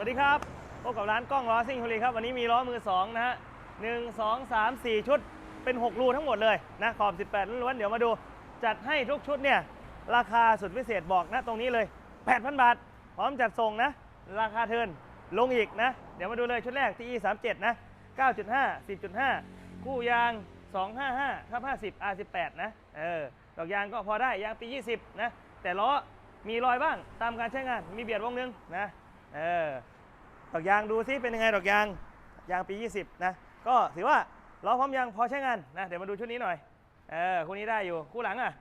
สวัสดีครับ พบกับร้านกล้องล้อซิ่งคุรีครับ วันนี้มีล้อมือสองนะฮะหนึ่งสองสามสี่ชุดเป็น 6 รูทั้งหมดเลยนะขอบ 18ล้วนเดี๋ยวมาดู จัดให้ทุกชุดเนี่ย ราคาสุดพิเศษบอกนะตรงนี้เลย 8,000 บาท พร้อมจัดส่งนะ ราคาเทินลงอีกนะ เดี๋ยวมาดูเลยชุดแรกที่ E 3 7 นะ 9.5 10.5 คู่ยาง 255ทับ50 R18 นะเออดอกยางก็พอได้ยางปี 20 นะ แต่ล้อมีรอยบ้างตามการใช้งานมีเบียดวงนึงนะ เออดอกยางดูซิเป็นยังไงดอกยางยางปี 20 นะ ก็ถือว่าล้อพร้อมยางพอใช้งานนะ เดี๋ยวมาดูชุดนี้หน่อย เออคู่นี้ได้อยู่ คู่หลังอะ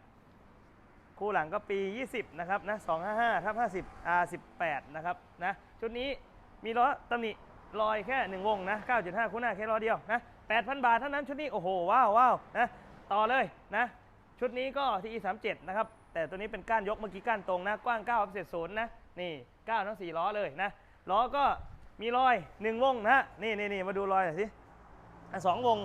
คู่หลังก็ปี 20 นะครับนะ255ทับ50 R18 นะครับนะ ชุดนี้มีล้อตำหนิลอยแค่ 1 วงนะ 9.5 คู่หน้าแค่ล้อเดียวนะ 8,000 บาทเท่านั้นชุดนี้โอ้โหว้าวว้าวนะต่อเลยนะ ชุดนี้ก็ที่ E37 นะครับ แต่ตัวนี้เป็นก้านยกเมื่อกี้ก้านตรงนะ กว้าง9เศษศูนย์นะ นี่ 9 ทั้ง 4 ล้อเลยนะ ล้อก็มีรอย 1 วงนะ นี่นี่นี่มาดูรอยหน่อยสิอะสองวง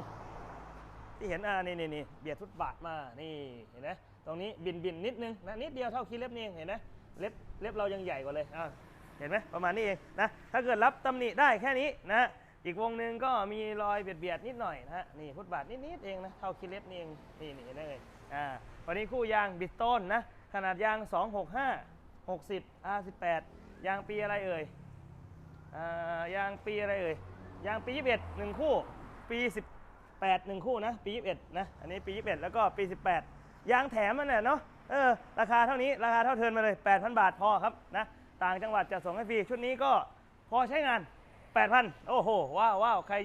ที่เห็นอ่านี่นี่นี่เบียดฟุตบาทมา นี่เห็นไหมตรงนี้บินบินนิดนึงนะนิดเดียวเท่าคีเล็บนี่เองเห็นไหมเล็บเล็บเรายังใหญ่กว่าเลยอ่าเห็นไหมประมาณนี้เองนะ ถ้าเกิดรับตำหนิได้แค่นี้นะ อีกวงหนึ่งก็มีรอยเบียดเบียดนิดหน่อยนะนี่ฟุตบาทนิดนิดเองนะเท่าคีเล็บนี่เองนี่นี่นไหมเลยอ่าวันนี้คู่ยางบิดต้นนะขนาดยาง 265 60 R18 ยางปีอะไรเอ่ยยางปีอะไรเอ่ยยางปี 21หนึ่งคู่ ปี 18หนึ่งคู่นะปี 21 นะอันนี้ปี 21 แล้วก็ปี 18 ยางแถมมันน่ะเนาะเออราคาเท่านี้ราคาเท่าเทินมาเลย 8,000 บาทพอครับนะต่างจังหวัดจะส่งให้ฟรีชุดนี้ก็พอใช้งาน 8,000 โอ้โหว้าวว้าวใคร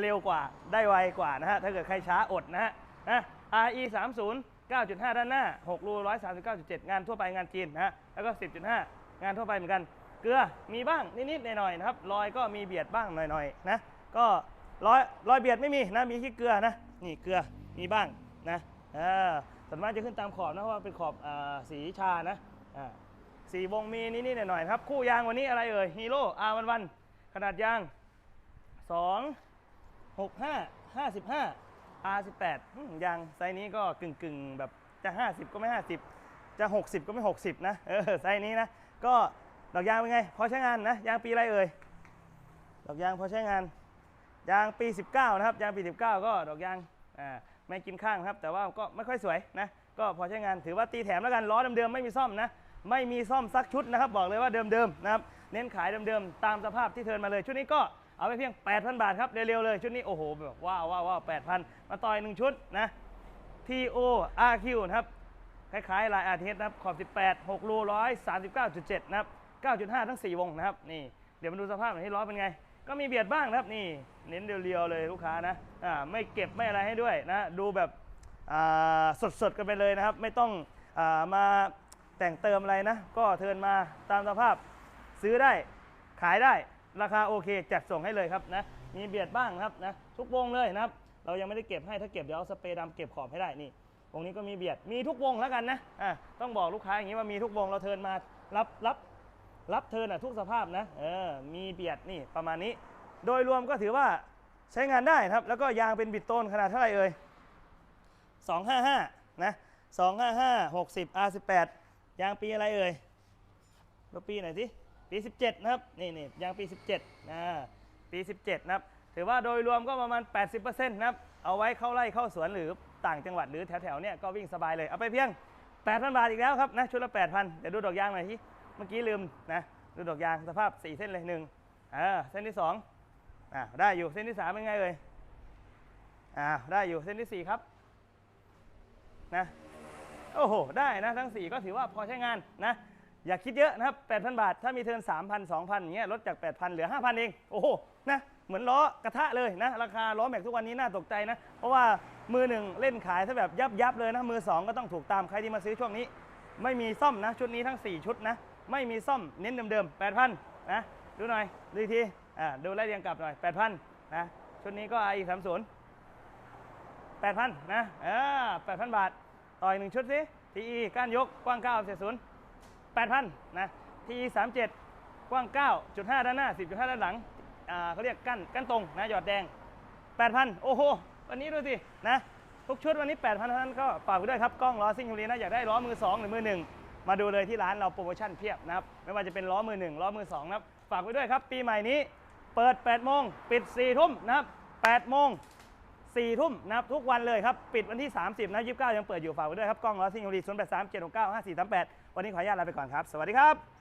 เร็วกว่าได้ไวกว่านะฮะถ้าเกิดใครช้าอดนะฮะนะ RE 30 9.5 ด้านหน้า 6 รู 139.7 งานทั่วไปงานจีนนะฮะแล้วก็ 10.5 งานทั่วไปเหมือนกัน เกลือมีบ้างนิดๆหน่อยๆนะครับรอยก็มีเบียดบ้างหน่อยๆนะก็รอยรอยเบียดไม่มีนะมีแค่เกลือนะนี่เกลือมีบ้างนะเออส่วนมากจะขึ้นตามขอบนะเพราะว่าเป็นขอบอาสีชานะอ่าสีวงมีนิดๆหน่อยๆครับคู่ยางวันนี้อะไรเอ่ยฮีโร่อาวันวันขนาดยาง 2 65 55 R18 อืมยางไซส์นี้ก็กึ่งๆแบบจะ 50 ก็ไม่ 50 จะ 60 ก็ไม่ 60 นะเออไซส์นี้นะก็ ดอกยางเป็นไง พอใช้งานนะ ยางปีอะไรเอ่ย ดอกยางพอใช้งาน ยางปี 19 นะครับ ยางปี 19 ก็ดอกยางอ่าไม่กินข้างครับ แต่ว่าก็ไม่ค่อยสวยนะ ก็พอใช้งานถือว่าตีแถมแล้วกัน ล้อเดิมๆไม่มีซ่อมนะ ไม่มีซ่อมสักชุดนะครับ บอกเลยว่าเดิมๆนะครับ เน้นขายเดิมๆ ตามสภาพที่เทินมาเลย ชุดนี้ก็เอาไปเพียง 8,000 บาทครับ เร็วๆเลย ชุดนี้โอ้โหแบบว้าวว้าวว้าว8,000มาต่อยหนึ่งชุดนะ TO RQ นะครับคล้ายๆลายอาทิตย์นะครับ ขอบ 18 6รู139.7 นะครับ 9.5 ทั้ง 4 วงนะครับนี่เดี๋ยวมาดูสภาพหน่อยที่ล้อเป็นไง ก็มีเบียดบ้างนะครับนี่เน้นเรียวๆเลยลูกค้านะอ่าไม่เก็บไม่อะไรให้ด้วยนะดูแบบอ่าสดๆกันไปเลยนะครับ ไม่ต้องอ่ามาแต่งเติมอะไรนะ ก็เทินมาตามสภาพซื้อได้ขายได้ราคาโอเคจัดส่งให้เลยครับนะมีเบียดบ้างนะครับนะทุกวงเลยนะครับ เรายังไม่ได้เก็บให้ถ้าเก็บเดี๋ยวเอาสเปรย์ดำเก็บขอบให้ได้นี่วงนี้ก็มีเบียดมีทุกวงแล้วกันนะอะต้องบอกลูกค้าอย่างนี้ว่ามีทุกวงเราเทินมารับรับ รับเทินอะทุกสภาพนะเออมีเบียดนี่ประมาณนี้ โดยรวมก็ถือว่าใช้งานได้ครับ แล้วก็ยางเป็นบิดโตนขนาดเท่าไหร่เอ่ย255นะ255 60 R18 ยางปีอะไรเอ่ยดูปีไหนสิปี 17 นะครับนี่นี่ยางปี 17นะปี 17 นะครับ ถือว่าโดยรวมก็ประมาณ 80%นะครับ เอาไว้เข้าไร่เข้าสวนหรือต่างจังหวัดหรือแถวๆเนี่ยก็วิ่งสบายเลย เอาไปเพียง 8,000 บาทอีกแล้วครับนะชุดละ 8,000 เดี๋ยวดูดอกยางหน่อยที่ เมื่อกี้ลืมนะดูดอกยางสภาพ 4 เส้นเลยหนึ่งอ่าเส้นที่2อ่าได้อยู่เส้นที่ 3 เป็นไงเอ่ยอ่าได้อยู่เส้นที่ 4 ครับนะโอ้โห ได้นะทั้ง 4 ก็ถือว่าพอใช้งานนะอย่าคิดเยอะนะครับ 8,000 บาท ถ้ามีเทิน3,000 2,000อย่างเงี้ยลดจาก 8,000 เหลือ 5,000 เอง โอ้โห นะ เหมือนล้อกระทะเลยนะ ราคาล้อแม็กทุกวันนี้น่าตกใจนะ เพราะว่ามือหนึ่งเล่นขายซะแบบยับยับเลยนะ มือ 2 ก็ต้องถูกตามใครที่มาซื้อช่วงนี้ ไม่มีซ่อมนะ ชุดนี้ทั้ง 4 ชุดนะ ไม่มีซ่อมเน้นเดิมๆ8,000นะดูหน่อยดูทีอ่าดูไล่เรียงกลับหน่อย8,000นะชุดนี้ก็ i 3 0 8,000นะเออ8,000บาท ต่อยหนึ่งชุดสิ TE ก้านยกกว้าง9เศษศูนย์8,000นะ TE 37กว้าง9.5ด้านหน้า10.5ด้านหลังอ่าเขาเรียกกั้นกั้นตรงนะหยอดแดง8,000โอ้โหวันนี้ดูสินะทุกชุดวันนี้8,000เท่านก็ฝากไปด้วยครับกล้องล้อซิ่งยูรีนะอยากได้ล้อมือ2หรือมือ1 มาดูเลยที่ร้านเราโปรโมชั่นเพียบนะครับ ไม่ว่าจะเป็นล้อมือ1ล้อมือ2นะครับ ฝากไว้ด้วยครับ ปีใหม่นี้เปิด 8 โมง ปิด 4 ทุ่มนะครับ 8 โมง 4 ทุ่มนะครับ ทุกวันเลยครับ ปิดวันที่ 30 นะ29 ยังเปิดอยู่ฝากไว้ด้วยครับ กล้องล้อซิ่งบุรี0 8 3 7 6 9 5 4 3 8 วันนี้ขออนุญาตลาไปก่อนครับ สวัสดีครับ